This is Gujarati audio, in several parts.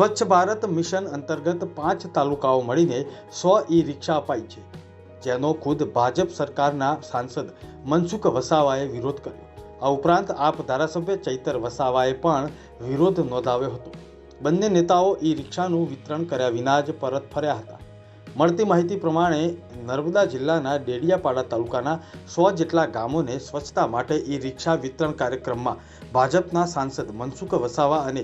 સ્વચ્છ ભારત મિશન અંતર્ગત પાંચ તાલુકાઓ મળીને સો ઈ રિક્ષા અપાઈ છે, જેનો ખુદ ભાજપ સરકારના સાંસદ મનસુખ વસાવાએ વિરોધ કર્યો. આ ઉપરાંત આપ ધારાસભ્ય ચૈતર વસાવાએ પણ વિરોધ નોંધાવ્યો હતો. બંને નેતાઓ ઈ રિક્ષાનું વિતરણ કર્યા વિના જ પરત ફર્યા હતા. મળતી માહિતી પ્રમાણે નર્મદા જિલ્લાના ડેડિયાપાડા તાલુકાના સો જેટલા ગામોને સ્વચ્છતા માટે ઈ રિક્ષા વિતરણ કાર્યક્રમમાં ભાજપના સાંસદ મનસુખ વસાવા અને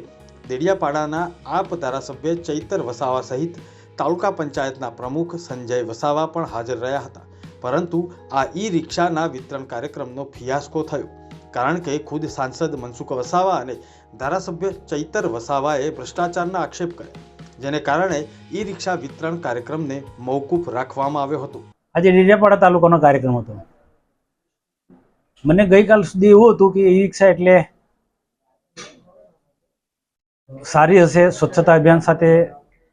દેડિયાપાડાના આપ ધારાસભ્ય ચૈતર વસાવા સહિત તાલુકા પંચાયતના પ્રમુખ સંજય વસાવા પણ હાજર રહ્યા હતા. પરંતુ આ ઈ રિક્ષાના વિતરણ કાર્યક્રમનો ફિયાસ્કો થયો. કારણ કે ખુદ સાંસદ મનસુખ વસાવા અને ધારાસભ્ય ચૈતર વસાવાએ ભ્રષ્ટાચારના આક્ષેપ કર્યા, જેને કારણે ઈ રિક્ષા વિતરણ કાર્યક્રમને મોકૂફ રાખવામાં આવ્યો હતો. આજે ડેડિયાપાડા તાલુકાનો કાર્યક્રમ હતો. મને ગઈકાલ સુધી એવું હતું કે ઈ રિક્ષા એટલે સારી હશે, સ્વચ્છતા અભિયાન સાથે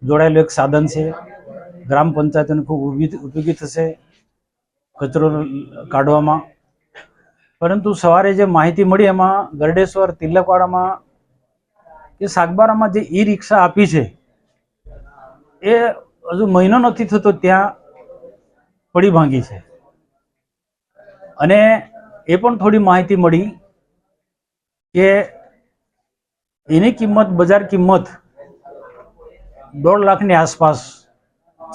જોડાયેલું એક સાધન છે. ગ્રામ પંચાયતોને ખૂબ ઉપયોગી થશે કચરો કાઢવામાં. પરંતુ સવારે જે માહિતી મળી એમાં ગરડેશ્વર, તિલકવાડામાં કે સાગબારામાં જે ઈ રિક્ષા આપી છે, એ હજુ મહિનો નથી થતો ત્યાં પડી ભાંગી છે. અને એ પણ થોડી માહિતી મળી કે એની કિંમત, બજાર કિંમત દોઢ લાખની આસપાસ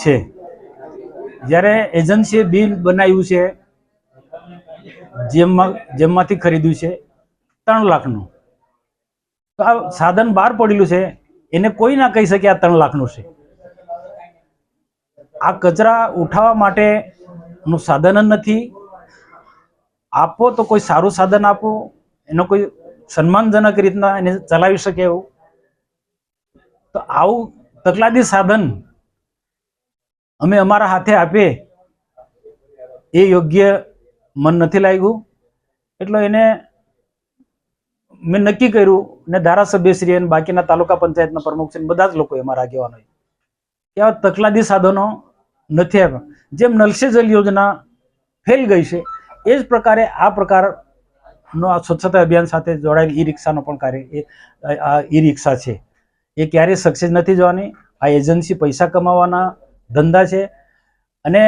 છે. જ્યારે એજન્સીએ બિલ બનાવ્યું છે, જેમમાં, જેમમાંથી ખરીદ્યું છે, ત્રણ લાખનું. તો આ સાધન બહાર પડેલું છે, એને કોઈ ના કહી શકે આ ત્રણ લાખનું છે. આ કચરા ઉઠાવવા માટેનું સાધન જ નથી. આપો તો કોઈ સારું સાધન આપો, એનો કોઈ સન્માનજનક રીતના એને ચલાવી શકે એવું? તો આવું તકલાદી સાધન અમે અમારા હાથે આપીએ, એ યોગ્ય મન નથી લાગ્યું. એટલે એને મેં નક્કી કર્યું ને ધારાસભ્યશ્રી અને બાકીના તાલુકા પંચાયતના પ્રમુખ છે બધા જ લોકો અમારા આગેવાનો કે આવા તકલાદી સાધનો નથી આવ્યા જેમ નલસે જલ યોજના ફેલ ગઈ છે, એ જ પ્રકારે આ પ્રકારનો આ સ્વચ્છતા અભિયાન સાથે જોડાયેલ ઈ રિક્ષાનો પણ કાર્ય, એ, આ ઈ રિક્ષા છે. એ ક્યારેય સક્સેસ નથી જવાની. આ એજન્સી પૈસા કમાવાના ધંધા છે. અને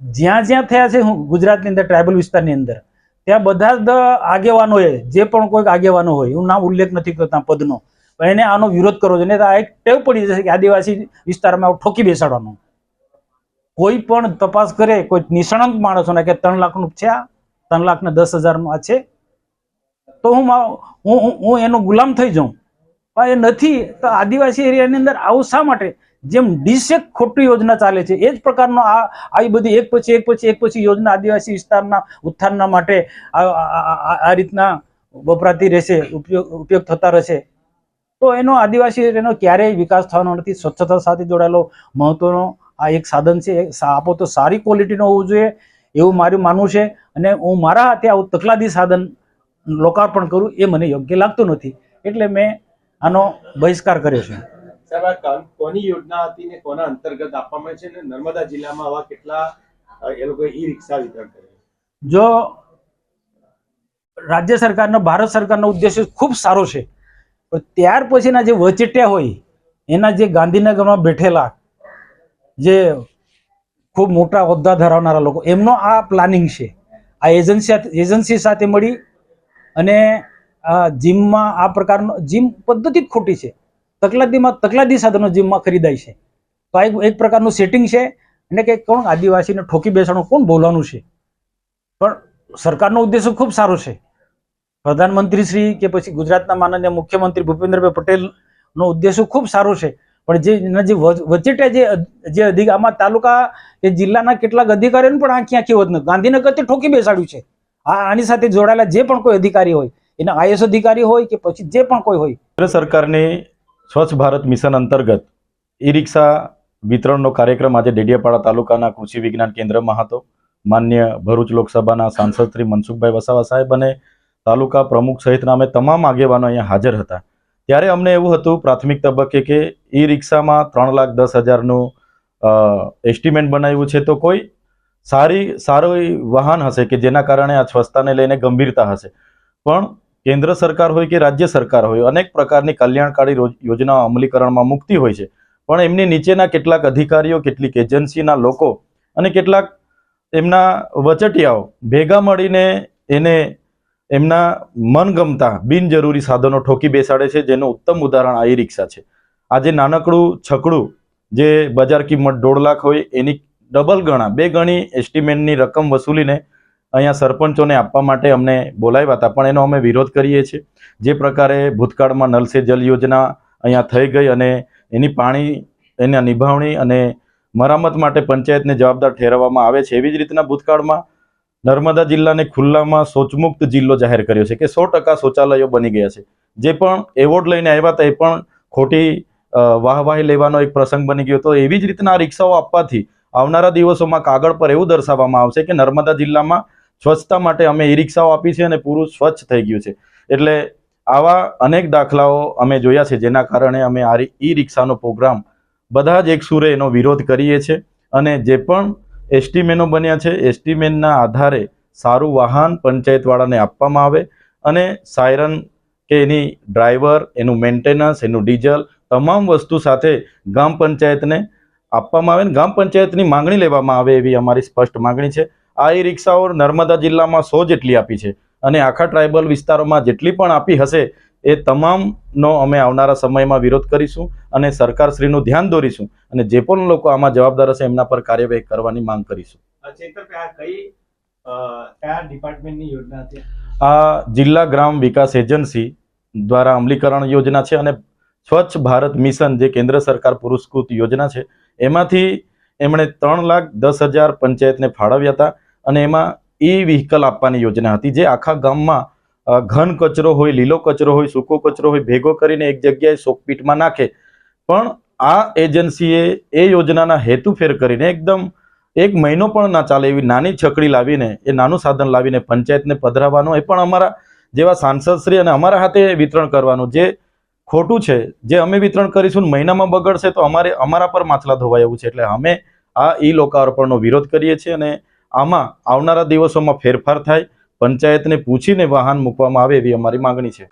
જ્યાં જ્યાં થયા છે, હું ગુજરાતની અંદર ટ્રાઇબલ વિસ્તારની અંદર, ત્યાં બધા જ આગેવાનોએ જે પણ કોઈક આગેવાનો હોય હું નામ ઉલ્લેખ નથી કરતા પદનો, પણ એને આનો વિરોધ કરવો જોઈએ. આ એક ટેવ પડી જશે કે આદિવાસી વિસ્તારમાં ઠોકી બેસાડવાનું. કોઈ પણ તપાસ કરે, કોઈ નિષ્ણાંત માણસોને કે ત્રણ લાખનું છે આ, ત્રણ લાખ ને દસ હજારનું આ છે તો હું હું હું- એનો ગુલામ થઈ જાઉં. પણ એ નથી, તો આદિવાસી એરિયાની અંદર આવું શા માટે? જેમ ડીસેક ખોટી યોજના ચાલે છે, એ જ પ્રકારનો આ આવી બધી એક પછી એક પછી એક પછી યોજના આદિવાસી વિસ્તારના ઉત્થાનના માટે આ રીતના વપરાતી રહેશે, ઉપયોગ ઉપયોગ થતા રહેશે. તો એનો આદિવાસી એનો ક્યારેય વિકાસ થવાનો નથી. સ્વચ્છતા સાથે જોડાયેલો મહત્વનો આ એક સાધન છે. આપો તો સારી ક્વોલિટીનો હોવું જોઈએ, એવું મારું માનવું છે. અને હું મારા હાથે આવું તકલાદી સાધન લોકાર્પણ કરું એ મને યોગ્ય લાગતું નથી. એટલે મેં આનો બહિષ્કાર કર્યો છે. સાહેબ આ કોની યોજના હતી ને કોના અંતર્ગત આપવામાં છે ને નર્મદા જિલ્લામાં આવા કેટલા એ લોકોએ ઈ રિક્ષા વિતરણ કરે જો રાજ્ય સરકારનો ભારત સરકારનો ઉદ્દેશ્ય ખૂબ સારો છે પણ ત્યાર પછીના જે વચેટિયા હોય એના જે ગાંધીનગરમાં બેઠેલા જે ખૂબ મોટા હોદ્દા ધરાવનારા લોકો એમનો આ પ્લાનિંગ છે. આ એજન્સી એજન્સી સાથે મળી અને જીમમાં આ પ્રકારનો, જીમ પદ્ધતિ જ ખોટી છે. તકલાદીમાં તકલાદી સાધનો જીમમાં ખરીદાય છે. તો આ એક પ્રકારનું સેટિંગ છે. અને કે કોણ આદિવાસીને ઠોકી બેસવાનું કોણ બોલવાનું છે? પણ સરકારનો ઉદ્દેશ ખૂબ સારો છે. પ્રધાનમંત્રી શ્રી કે પછી ગુજરાતના માનનીય મુખ્યમંત્રી ભૂપેન્દ્રભાઈ પટેલનો ઉદ્દેશ ખૂબ સારો છે. પણ જે, એના જે જે અધિક, આમાં તાલુકા કે જિલ્લાના કેટલાક અધિકારીઓને પણ આંખી આંખી હોત ગાંધીનગર ગાંધીનગરથી ઠોકી બેસાડ્યું છે. આ આની સાથે જોડાયેલા જે પણ કોઈ અધિકારી હોય, એના આઈએસ અધિકારી હોય કે પછી જે પણ કોઈ હોય. કેન્દ્ર સરકારની સ્વચ્છ ભારત મિશન અંતર્ગત ઈ રિક્ષા વિતરણનો કાર્યક્રમ આજે ડેડિયાપાડા તાલુકાના કૃષિ વિજ્ઞાન કેન્દ્રમાં હતો. માન્ય ભરૂચ લોકસભાના સાંસદ શ્રી મનસુખભાઈ વસાવા સાહેબ અને તાલુકા પ્રમુખ સહિતના અમે તમામ આગેવાનો અહીંયા હાજર હતા. ત્યારે અમને એવું હતું, પ્રાથમિક તબક્કે કે ઈ રિક્ષામાં ત્રણ લાખ દસ હજારનું એસ્ટિમેટ બનાવ્યું છે તો કોઈ સારી, સારું વાહન હશે કે જેના કારણે આ સ્વચ્છતાને લઈને ગંભીરતા હશે. પણ કેન્દ્ર સરકાર હોય કે રાજ્ય સરકાર હોય, અનેક પ્રકારની કલ્યાણકારી યોજનાઓ અમલીકરણમાં મૂકતી હોય છે. પણ એમની નીચેના કેટલાક અધિકારીઓ, કેટલીક એજન્સીના લોકો અને કેટલાક એમના વચટિયાઓ ભેગા મળીને એને એમના મનગમતા, બિનજરૂરી સાધનો ઠોકી બેસાડે છે, જેનું ઉત્તમ ઉદાહરણ આ ઈ રિક્ષા છે. આજે નાનકડું છકડું જે બજાર કિંમત દોઢ લાખ હોય, એની ડબલ ગણા, બે ગણી એસ્ટિમેટની રકમ વસૂલીને અહીંયા સરપંચોને આપવા માટે અમને બોલાવ્યા હતા. પણ એનો અમે વિરોધ કરીએ છીએ. જે પ્રકારે ભૂતકાળમાં નલ જલ યોજના અહીંયા થઈ ગઈ અને એની પાણી, એના નિભાવણી અને મરામત માટે પંચાયતને જવાબદાર ઠેરવવામાં આવે છે. એવી જ રીતના ભૂતકાળમાં નર્મદા જિલ્લાને ખુલ્લામાં શૌચમુક્ત જિલ્લો જાહેર કર્યો છે કે સો ટકા શૌચાલયો બની ગયા છે. જે પણ એવોર્ડ લઈને આવ્યા હતા એ પણ ખોટી વાહવાહી લેવાનો એક પ્રસંગ બની ગયો તો એવી જ રીતના રિક્ષાઓ આપવાથી આવનારા દિવસોમાં કાગળ પર એવું દર્શાવવામાં આવશે કે નર્મદા જિલ્લામાં સ્વચ્છતા માટે અમે ઈ રિક્ષાઓ આપી છે અને પૂરું સ્વચ્છ થઈ ગયું છે. એટલે આવા અનેક દાખલાઓ અમે જોયા છે, જેના કારણે અમે આ ઈ રિક્ષાનો પ્રોગ્રામ બધા જ એક સુરે એનો વિરોધ કરીએ છીએ અને જે પણ એસ્ટીમેનો બન્યા છે, એસ્ટીમેનના આધારે સારું વાહન પંચાયતવાળાને આપવામાં આવે અને સાયરન કે એની ડ્રાઈવર, એનું મેન્ટેનન્સ, એનું ડીઝલ, તમામ વસ્તુ સાથે ગામ પંચાયતને આપવામાં આવે ને ગ્રામ પંચાયતની માંગણી લેવામાં આવે એવી અમારી સ્પષ્ટ માંગણી છે. આ ઈ રિક્ષાઓ નર્મદા જિલ્લામાં સો જેટલી આપી છે અને આખા ટ્રાઇબલ વિસ્તારોમાં જેટલી પણ આપી હશે એ તમામનો અમે આવનારા સમયમાં વિરોધ કરીશું અને સરકારશ્રીનું ધ્યાન દોરીશું અને જે પણ લોકો આમાં જવાબદાર હશે એમના પર કાર્યવાહી કરવાની માંગ કરીશું. આ જિલ્લા ગ્રામ વિકાસ એજન્સી દ્વારા અમલીકરણ યોજના છે અને સ્વચ્છ ભારત મિશન જે કેન્દ્ર સરકાર પુરસ્કૃત યોજના છે એમાંથી એમણે ત્રણ લાખ દસ હજાર પંચાયતને ફાળવ્યા હતા અને એમાં ઈ વ્હીકલ આપવાની યોજના હતી. જે આખા ગામમાં ઘન કચરો હોય, લીલો કચરો હોય, સૂકો કચરો હોય, ભેગો કરીને એક જગ્યાએ સોકપીટમાં નાખે. પણ આ એજન્સીએ એ યોજનાના હેતુ ફેર કરીને એકદમ એક મહિનો પણ ના ચાલે એવી નાની છકડી લાવીને, એ નાનું સાધન લાવીને પંચાયતને પધરાવવાનું. એ પણ અમારા જેવા સાંસદશ્રી અને અમારા હાથે વિતરણ કરવાનું. જે ખોટું છે. જે અમે વિતરણ કરીશું મહિનામાં બગડશે તો અમારે, અમારા પર માછલા ધોવાય એવું છે. એટલે અમે આ ઈ લોકાર્પણનો વિરોધ કરીએ છીએ અને આમાં આવનારા દિવસોમાં ફેરફાર થાય. પંચાયતને પૂછીને વાહન મૂકવામાં આવે એવી અમારી માંગણી છે.